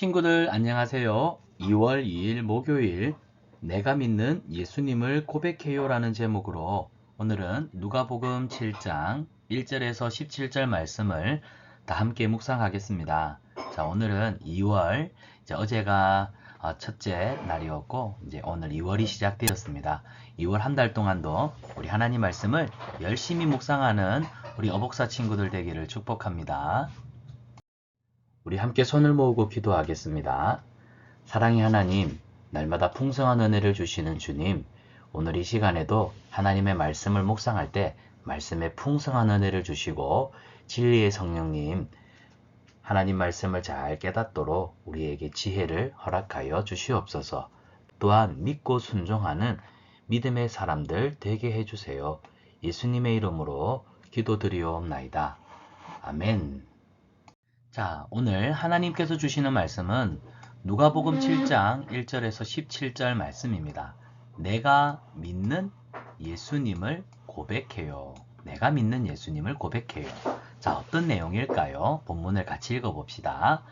친구들 안녕하세요. 2월 2일 목요일 내가 믿는 예수님을 고백해요 라는 제목으로 오늘은 누가복음 7장 1절에서 17절 말씀을 다 함께 묵상하겠습니다. 자, 오늘은 2월 이제 어제가 어, 첫째 날이었고 이제 오늘 2월이 시작되었습니다. 2월 한 달 동안도 우리 하나님 말씀을 열심히 묵상하는 우리 어복사 친구들 되기를 축복합니다. 우리 함께 손을 모으고 기도하겠습니다. 사랑의 하나님, 날마다 풍성한 은혜를 주시는 주님, 오늘 이 시간에도 하나님의 말씀을 묵상할 때 말씀에 풍성한 은혜를 주시고 진리의 성령님, 하나님 말씀을 잘 깨닫도록 우리에게 지혜를 허락하여 주시옵소서. 또한 믿고 순종하는 믿음의 사람들 되게 해주세요. 예수님의 이름으로 기도드리옵나이다. 아멘. 자, 오늘 하나님께서 주시는 말씀은 누가복음 7장 1절에서 17절 말씀입니다. 내가 믿는 예수님을 고백해요. 내가 믿는 예수님을 고백해요. 자, 어떤 내용일까요? 본문을 같이 읽어봅시다.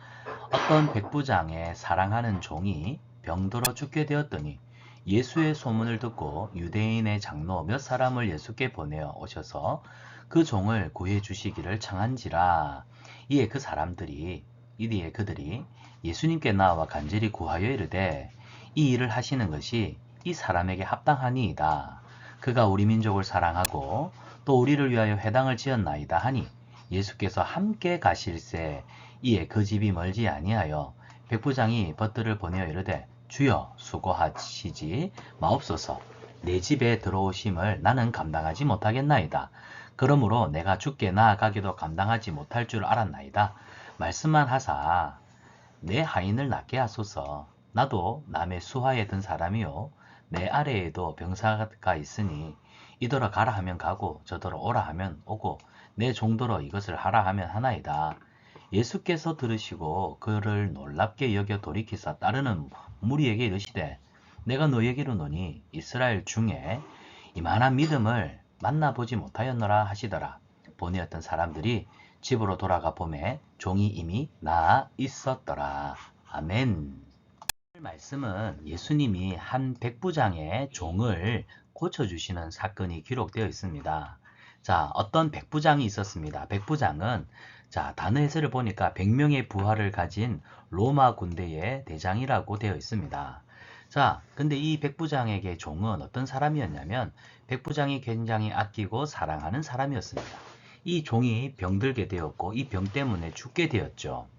어떤 백부장의 사랑하는 종이 병들어 죽게 되었더니 예수의 소문을 듣고 유대인의 장로 몇 사람을 예수께 보내어 오셔서 그 종을 구해 주시기를 청한지라. 이에 그 사람들이 이디에 그들이 예수님께 나와 간절히 구하여 이르되 이 일을 하시는 것이 이 사람에게 합당하니이다. 그가 우리 민족을 사랑하고 또 우리를 위하여 회당을 지었나이다 하니 예수께서 함께 가실새 이에 그 집이 멀지 아니하여 백부장이 벗들을 보내어 이르되 주여 수고하시지 마옵소서 내 집에 들어오심을 나는 감당하지 못하겠나이다. 그러므로 내가 죽게 나아가기도 감당하지 못할 줄 알았나이다. 말씀만 하사 내 하인을 낫게 하소서. 나도 남의 수하에 든 사람이요. 내 아래에도 병사가 있으니 이더러 가라 하면 가고 저더러 오라 하면 오고 내 종도로 이것을 하라 하면 하나이다. 예수께서 들으시고 그를 놀랍게 여겨 돌이키사 따르는 무리에게 이르시되 내가 너에게 이르노니 이스라엘 중에 이만한 믿음을 만나보지 못하였노라 하시더라. 보내었던 사람들이 집으로 돌아가 보매 종이 이미 나아 있었더라. 아멘. 말씀은 예수님이 한 백부장의 종을 고쳐주시는 사건이 기록되어 있습니다. 자, 어떤 백부장이 있었습니다. 백부장은 자, 단어 해설을 보니까 100명의 부하를 가진 로마 군대의 대장이라고 되어 있습니다. 자, 근데 이 백부장에게 종은 어떤 사람이었냐면 백부장이 굉장히 아끼고 사랑하는 사람이었습니다. 이 종이 병들게 되었고 이 병 때문에 죽게 되었죠.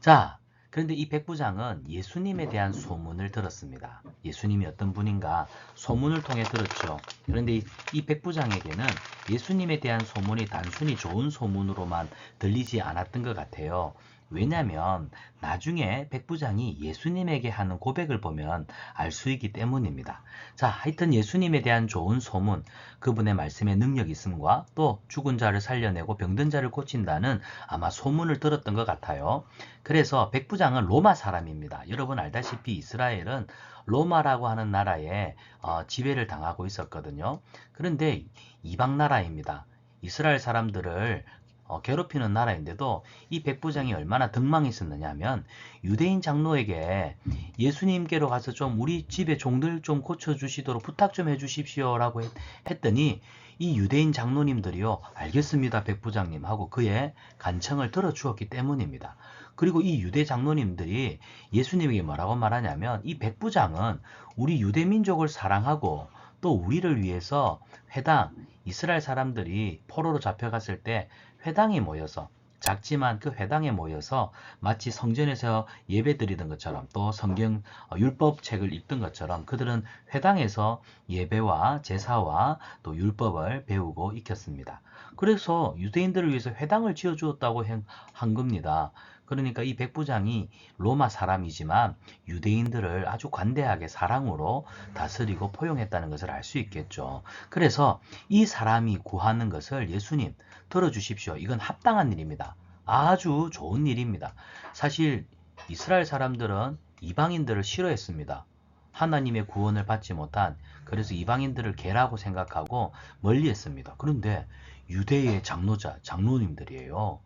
자, 그런데 이 백부장은 예수님에 대한 소문을 들었습니다. 예수님이 어떤 분인가 소문을 통해 들었죠. 그런데 이, 이 백부장에게는 예수님에 대한 소문이 단순히 좋은 소문으로만 들리지 않았던 것 같아요. 왜냐하면 나중에 백부장이 예수님에게 하는 고백을 보면 알 수 있기 때문입니다. 자, 하여튼 예수님에 대한 좋은 소문, 그분의 말씀의 능력이 있음과 또 죽은 자를 살려내고 병든 자를 고친다는 아마 소문을 들었던 것 같아요. 그래서 백부장은 로마 사람입니다. 여러분 알다시피 이스라엘은 로마라고 하는 나라에 어, 지배를 당하고 있었거든요. 그런데 이방 나라입니다. 이스라엘 사람들을 어, 괴롭히는 나라인데도 이 백부장이 얼마나 득망했었느냐 하면 유대인 장로에게 예수님께로 가서 좀 우리 집에 종들 좀 고쳐주시도록 부탁 좀 해주십시오 라고 했, 더니이 유대인 장로님들이요 알겠습니다 백부장님 하고 그의 간청을 들어주었기 때문입니다. 그리고 이 유대 장로님들이 예수님에게 뭐라고 말하냐면 이 백부장은 우리 유대 민족을 사랑하고 또 우리를 위해서 회당 이스라엘 사람들이 포로로 잡혀갔을 때 회당에 모여서 작지만 그 회당에 모여서 마치 성전에서 예배 드리던 것처럼 또 성경 어, 율법 책을 읽던 것처럼 그들은 회당에서 예배와 제사와 또 율법을 배우고 익혔습니다. 그래서 유대인들을 위해서 회당을 지어 주었다고 한 겁니다. 그러니까 이 백부장이 로마 사람이지만 유대인들을 아주 관대하게 사랑으로 다스리고 포용했다는 것을 알 수 있겠죠. 그래서 이 사람이 구하는 것을 예수님 들어주십시오. 이건 합당한 일입니다. 아주 좋은 일입니다. 사실 이스라엘 사람들은 이방인들을 싫어했습니다. 하나님의 구원을 받지 못한 그래서 이방인들을 개라고 생각하고 멀리했습니다. 그런데 유대의 장로자, 장로님들이에요.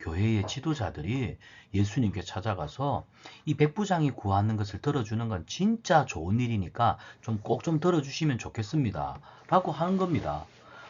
교회의 지도자들이 예수님께 찾아가서 이 백부장이 구하는 것을 들어주는 건 진짜 좋은 일이니까 좀꼭좀 들어주시면 좋겠습니다. 라고 하는 겁니다.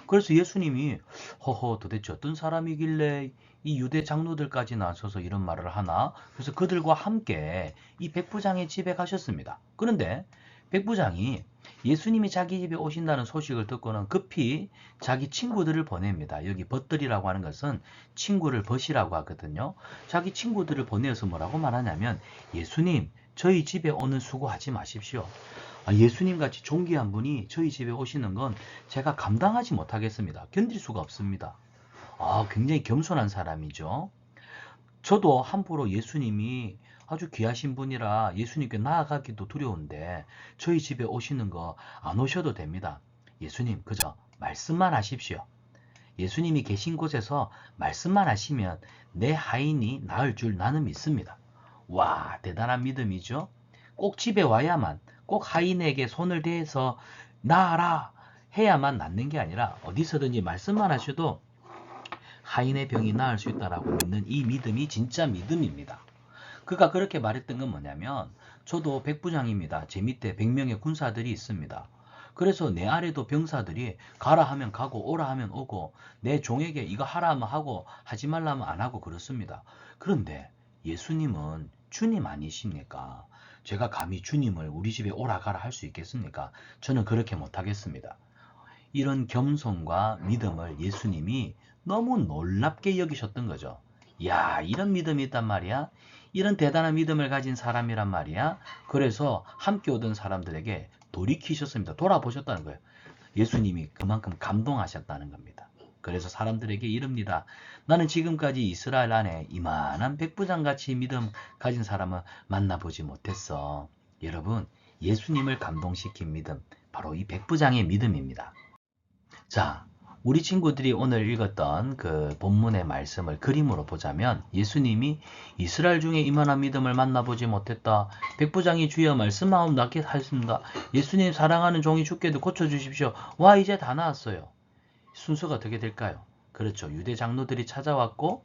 그래서 예수님이 허허 도대체 어떤 사람이길래 이 유대 장로들까지 나서서 이런 말을 하나? 그래서 그들과 함께 이 백부장의 집에 가셨습니다. 그런데 백부장이 예수님이 자기 집에 오신다는 소식을 듣고는 급히 자기 친구들을 보냅니다. 여기 벗들이라고 하는 것은 친구를 벗이라고 하거든요. 자기 친구들을 보내서 뭐라고 말하냐면 예수님 저희 집에 오는 수고하지 마십시오. 아, 예수님 같이 존귀한 분이 저희 집에 오시는 건 제가 감당하지 못하겠습니다. 견딜 수가 없습니다. 아, 굉장히 겸손한 사람이죠. 저도 함부로 예수님이 아주 귀하신 분이라 예수님께 나아가기도 두려운데 저희 집에 오시는 거 안 오셔도 됩니다. 예수님 그저 말씀만 하십시오. 예수님이 계신 곳에서 말씀만 하시면 내 하인이 나을 줄 나는 믿습니다. 와 대단한 믿음이죠. 꼭 집에 와야만 꼭 하인에게 손을 대서 나아라 해야만 낫는 게 아니라 어디서든지 말씀만 하셔도 하인의 병이 나을 수 있다라고 믿는 이 믿음이 진짜 믿음입니다. 그가 그렇게 말했던 건 뭐냐면 저도 백부장입니다. 제 밑에 100명의 군사들이 있습니다. 그래서 내 아래도 병사들이 가라 하면 가고 오라 하면 오고 내 종에게 이거 하라 하면 하고 하지 말라 하면 안 하고 그렇습니다. 그런데 예수님은 주님 아니십니까? 제가 감히 주님을 우리 집에 오라 가라 할 수 있겠습니까? 저는 그렇게 못하겠습니다. 이런 겸손과 믿음을 예수님이 너무 놀랍게 여기셨던 거죠. 야, 이런 믿음이 있단 말이야. 이런 대단한 믿음을 가진 사람이란 말이야. 그래서 함께 오던 사람들에게 돌이키셨습니다. 돌아보셨다는 거예요. 예수님이 그만큼 감동하셨다는 겁니다. 그래서 사람들에게 이릅니다. 나는 지금까지 이스라엘 안에 이만한 백부장같이 믿음 가진 사람은 만나보지 못했어. 여러분, 예수님을 감동시킨 믿음, 바로 이 백부장의 믿음입니다. 자, 우리 친구들이 오늘 읽었던 그 본문의 말씀을 그림으로 보자면 예수님이 이스라엘 중에 이만한 믿음을 만나보지 못했다. 백부장이 주여 말씀마음 낫게 하십니다. 예수님 사랑하는 종이 죽게도 고쳐주십시오. 와 이제 다 나왔어요. 순서가 어떻게 될까요? 그렇죠. 유대 장로들이 찾아왔고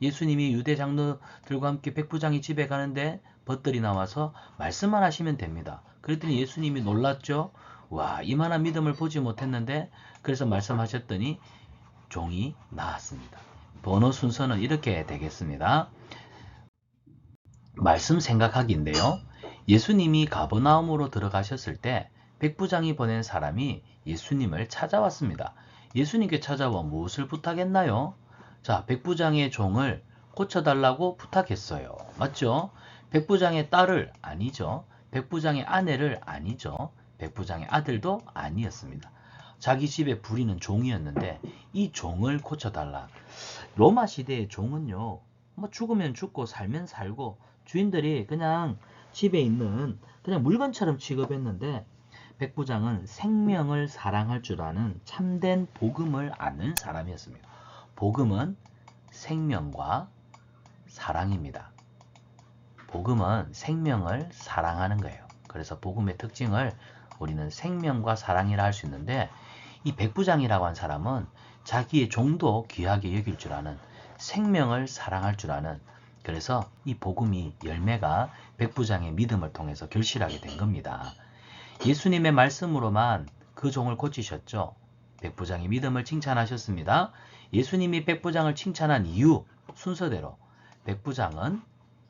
예수님이 유대 장로들과 함께 백부장이 집에 가는데 벗들이 나와서 말씀만 하시면 됩니다. 그랬더니 예수님이 놀랐죠. 와 이만한 믿음을 보지 못했는데 그래서 말씀하셨더니 종이 나왔습니다. 번호 순서는 이렇게 되겠습니다. 말씀 생각하기인데요. 예수님이 가버나움으로 들어가셨을 때 백부장이 보낸 사람이 예수님을 찾아왔습니다. 예수님께 찾아와 무엇을 부탁했나요? 자, 백부장의 종을 고쳐달라고 부탁했어요. 맞죠? 백부장의 딸을 아니죠. 백부장의 아내를 아니죠. 백부장의 아들도 아니었습니다. 자기 집에 부리는 종이었는데 이 종을 고쳐달라. 로마 시대의 종은요. 뭐 죽으면 죽고 살면 살고 주인들이 그냥 집에 있는 그냥 물건처럼 취급했는데 백부장은 생명을 사랑할 줄 아는 참된 복음을 아는 사람이었습니다. 복음은 생명과 사랑입니다. 복음은 생명을 사랑하는 거예요. 그래서 복음의 특징을 우리는 생명과 사랑이라 할 수 있는데 이 백부장이라고 한 사람은 자기의 종도 귀하게 여길 줄 아는 생명을 사랑할 줄 아는 그래서 이 복음이 열매가 백부장의 믿음을 통해서 결실하게 된 겁니다. 예수님의 말씀으로만 그 종을 고치셨죠. 백부장의 믿음을 칭찬하셨습니다. 예수님이 백부장을 칭찬한 이유 순서대로 백부장은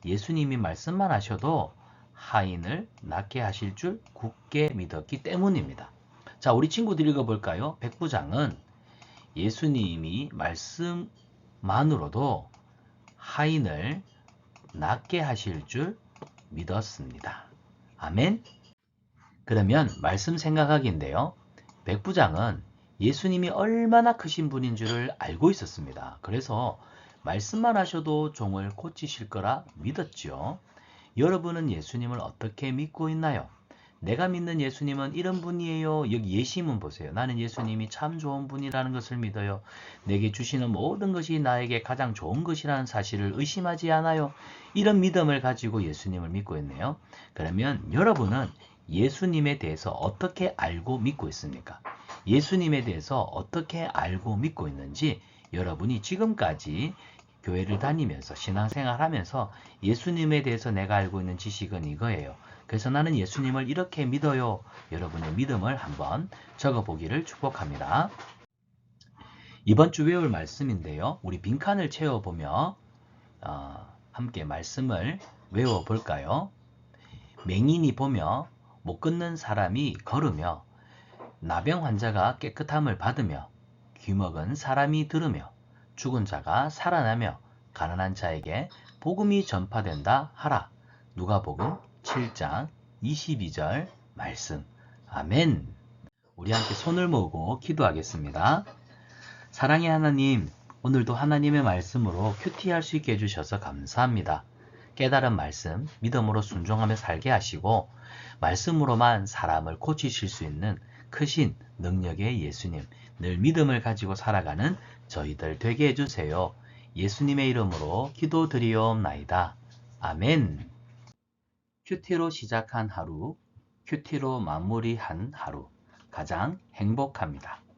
예수님이 말씀만 하셔도 하인을 낫게 하실 줄 굳게 믿었기 때문입니다. 자, 우리 친구들 읽어볼까요? 백부장은 예수님이 말씀만으로도 하인을 낫게 하실 줄 믿었습니다. 아멘. 그러면 말씀 생각하기인데요. 백부장은 예수님이 얼마나 크신 분인 줄을 알고 있었습니다. 그래서 말씀만 하셔도 종을 고치실 거라 믿었죠. 여러분은 예수님을 어떻게 믿고 있나요? 내가 믿는 예수님은 이런 분이에요. 여기 예심은 보세요. 나는 예수님이 참 좋은 분이라는 것을 믿어요. 내게 주시는 모든 것이 나에게 가장 좋은 것이라는 사실을 의심하지 않아요. 이런 믿음을 가지고 예수님을 믿고 있네요. 그러면 여러분은 예수님에 대해서 어떻게 알고 믿고 있습니까? 예수님에 대해서 어떻게 알고 믿고 있는지 여러분이 지금까지 교회를 다니면서 신앙생활 하면서 예수님에 대해서 내가 알고 있는 지식은 이거예요. 그래서 나는 예수님을 이렇게 믿어요. 여러분의 믿음을 한번 적어보기를 축복합니다. 이번 주 외울 말씀인데요. 우리 빈칸을 채워보며 어, 함께 말씀을 외워볼까요? 맹인이 보며 못 걷는 사람이 걸으며 나병 환자가 깨끗함을 받으며 귀먹은 사람이 들으며 죽은 자가 살아나며 가난한 자에게 복음이 전파된다 하라. 누가복음 7장 22절 말씀. 아멘. 우리 함께 손을 모으고 기도하겠습니다. 사랑의 하나님, 오늘도 하나님의 말씀으로 큐티할 수 있게 해주셔서 감사합니다. 깨달은 말씀, 믿음으로 순종하며 살게 하시고, 말씀으로만 사람을 고치실 수 있는 크신 능력의 예수님, 늘 믿음을 가지고 살아가는 저희들 되게 해주세요. 예수님의 이름으로 기도드리옵나이다. 아멘. 큐티로 시작한 하루, 큐티로 마무리한 하루, 가장 행복합니다.